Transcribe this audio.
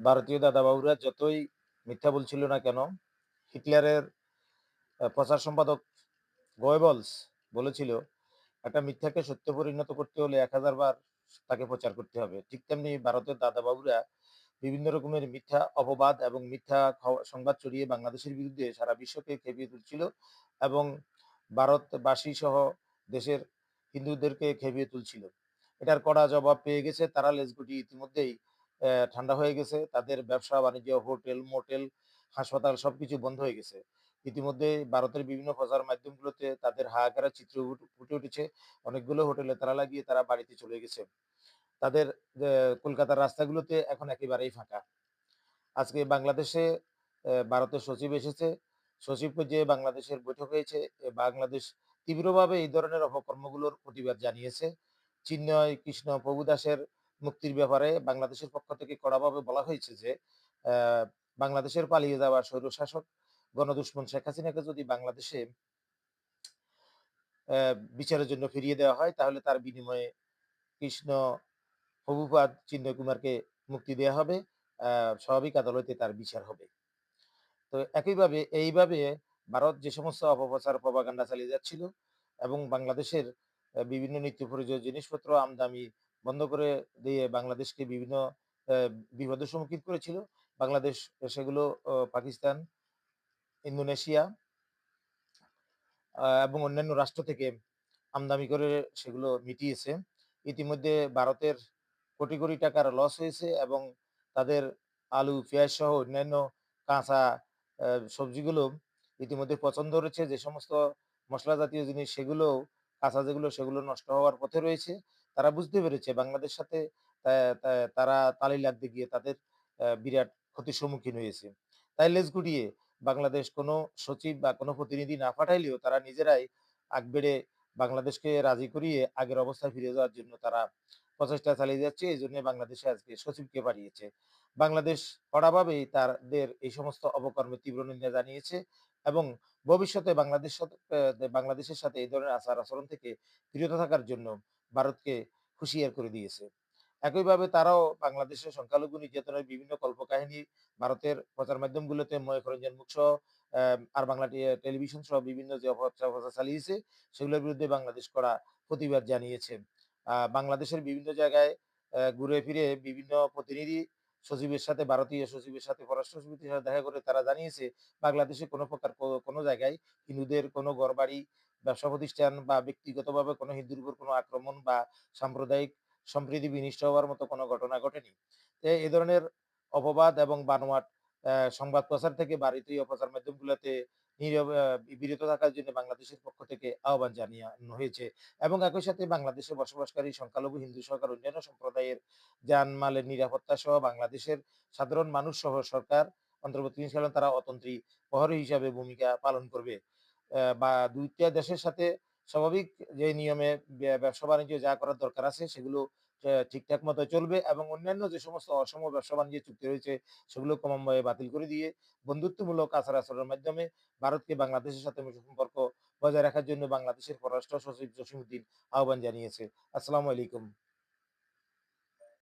ভারতীয় দাদাবাবুরা যতই মিথ্যা বলছিল না কেন, হিটলারের প্রচার সম্পাদক গোয়েবলস বলেছিল, "একটা মিথ্যাকে সত্য পরিণত করতে হলে ১০০০ বার তাকে প্রচার করতে হবে।" ঠিক তেমনি ভারতের দাদাবাবুরা বিভিন্ন রকমের মিথ্যা অপবাদ এবং মিথ্যা সংবাদ ছড়িয়ে বাংলাদেশের বিরুদ্ধে সারা বিশ্বকে খেপিয়ে তুলছিল এবং ভারতবাসী সহ দেশের হিন্দুদেরকে খেপিয়ে তুলছিল। এটার কড়া জবাব পেয়ে গেছে। তারা লেজগুটি ইতিমধ্যেই ঠান্ডা হয়ে গেছে। তাদের ব্যবসা-বাণিজ্য, হোটেল, মোটেল, হাসপাতাল সবকিছু বন্ধ হয়ে গেছে। ইতিমধ্যে ভারতের বিভিন্ন প্রচার মাধ্যমগুলোতে তাদের হাহাকারের চিত্র ফুটে উঠেছে। অনেকগুলো হোটেলে তালা লাগিয়ে তারা বাড়িতে চলে গেছে। তাদের কলকাতার রাস্তাগুলোতে এখন একেবারেই ফাঁকা। আজকে বাংলাদেশে ভারতের সচিব এসেছে। সচিব পর্যায়ে বাংলাদেশের বৈঠক হয়েছে। বাংলাদেশ তীব্রভাবে এই ধরনের অপকর্মগুলোর প্রতিবাদ জানিয়েছে। চিন্ময় কৃষ্ণ প্রভুদাসের মুক্তির ব্যাপারে বাংলাদেশের পক্ষ থেকে কড়াভাবে বলা হয়েছে যে, বাংলাদেশের পালিয়ে যাওয়া স্বৈরশাসক গণদুশ্মন শেখ হাসিনাকে যদি বাংলাদেশে বিচারের জন্য ফিরিয়ে দেওয়া হয় তাহলে তার বিনিময়ে কৃষ্ণ প্রভুপাদ চিন্ময় কুমারকে মুক্তি দেয়া হবে। স্বাভাবিক আদালতে তার বিচার হবে। তো একইভাবে এইভাবে ভারত যে সমস্ত অপপ্রচার প্রপাগান্ডা চালিয়ে যাচ্ছিল এবং বাংলাদেশের বিভিন্ন নিত্য প্রয়োজনীয় জিনিসপত্র আমদানি বন্ধ করে দিয়ে বাংলাদেশকে বিভিন্ন বিপদের সম্মুখীন করেছিল। বাংলাদেশ সেগুলো পাকিস্তান, ইন্দোনেশিয়া এবং অন্যান্য রাষ্ট্র থেকে আমদানি করে সেগুলো মিটিয়েছে। ইতিমধ্যে ভারতের কোটি, কোটি টাকার লস হয়েছে এবং তাদের আলু, পেঁয়াজ সহ অন্যান্য কাঁচা সবজিগুলো ইতিমধ্যে পছন্দ ধরেছে। যে সমস্ত মশলা জাতীয় জিনিস সেগুলোও কাঁচা যেগুলো সেগুলো নষ্ট হওয়ার পথে রয়েছে। তারা বুঝতে পেরেছে বাংলাদেশ সাথে তারা তালি লাগতে গিয়ে তাদের বিরাট ক্ষতির সম্মুখীন হয়েছে। তাই লেজ গুটিয়ে বাংলাদেশ কোনো সচিব বা কোনো প্রতিনিধি না পাঠাইলেও তারা নিজেরাই আগ বেড়ে বাংলাদেশকে রাজি করিয়ে আগের অবস্থায় ফিরে যাওয়ার জন্য তারা প্রচেষ্টা চালিয়ে যাচ্ছে। এই জন্য বাংলাদেশে আজকে সচিবকে পাঠিয়েছে। বাংলাদেশ কড়াভাবেই তাদের এই সমস্ত অপকর্মের তীব্র নিন্দা জানিয়েছে এবং ভবিষ্যতে বাংলাদেশ বাংলাদেশের সাথে এই ধরনের আচার-আচরণ থেকে বিরত থাকার জন্য ভারতকে হুঁশিয়ার করে দিয়েছে। একইভাবে তারাও বাংলাদেশের সংখ্যালঘু নির্যাতনের বিভিন্ন কল্পকাহিনী ভারতের প্রচার মাধ্যমগুলোতে ময়ূখ মুখসহ মুখ সহ আর বাংলা টেলিভিশন সহ বিভিন্ন যে অপপ্রচার প্রচার চালিয়েছে, সেগুলোর বিরুদ্ধে বাংলাদেশ করা প্রতিবাদ জানিয়েছে। বাংলাদেশের বিভিন্ন জায়গায় ঘুরে ফিরে বিভিন্ন প্রতিনিধি সচিবের সাথে ভারতীয় সচিবের সাথে পররাষ্ট্র সচিবের সাথে দেখা করে তারা জানিয়েছে বাংলাদেশে কোনো প্রকার কোনো জায়গায় হিন্দুদের কোনো ঘরবাড়ি, ব্যবসা প্রতিষ্ঠান বা ব্যক্তিগতভাবে কোনো হিন্দুর উপর কোনো আক্রমণ বা সাম্প্রদায়িক সম্প্রীতি বিনিষ্ঠ হওয়ার মতো কোনো ঘটনা ঘটেনি। এ ধরনের অপবাদ এবং বানোয়াট সংবাদ প্রচার থেকে ভারতীয় প্রচার মাধ্যমগুলোতে বিরত থাকার জন্য বাংলাদেশের পক্ষ থেকে আহ্বান জানিয়ানো হয়েছে এবং একই সাথে বাংলাদেশে বসবাসকারী সংখ্যালঘু হিন্দু সহ অন্যান্য সম্প্রদায়ের জানমালের নিরাপত্তা সহ বাংলাদেশের সাধারণ মানুষ সহ সরকার অন্তর্বর্তীকালীন তারা অতন্ত্রী প্রহরী হিসাবে ভূমিকা পালন করবে। বা দুইটা দেশের সাথে স্বাভাবিক যে নিয়মে ব্যবসা-বাণিজ্য যা করার দরকার আছে সেগুলো ঠিকঠাক মতো চলবে এবং অন্যান্য যে সমস্ত অসম ব্যবসা বাণিজ্য চুক্তি রয়েছে, সেগুলো ক্রমান্বয়ে বাতিল করে দিয়ে বন্ধুত্বমূলক আচার-আচরণের মাধ্যমে ভারতকে বাংলাদেশের সাথে সম্পর্ক বজায় রাখার জন্য বাংলাদেশের পররাষ্ট্র সচিব জসিমউদ্দিন আহ্বান জানিয়েছে। আসসালামু আলাইকুম।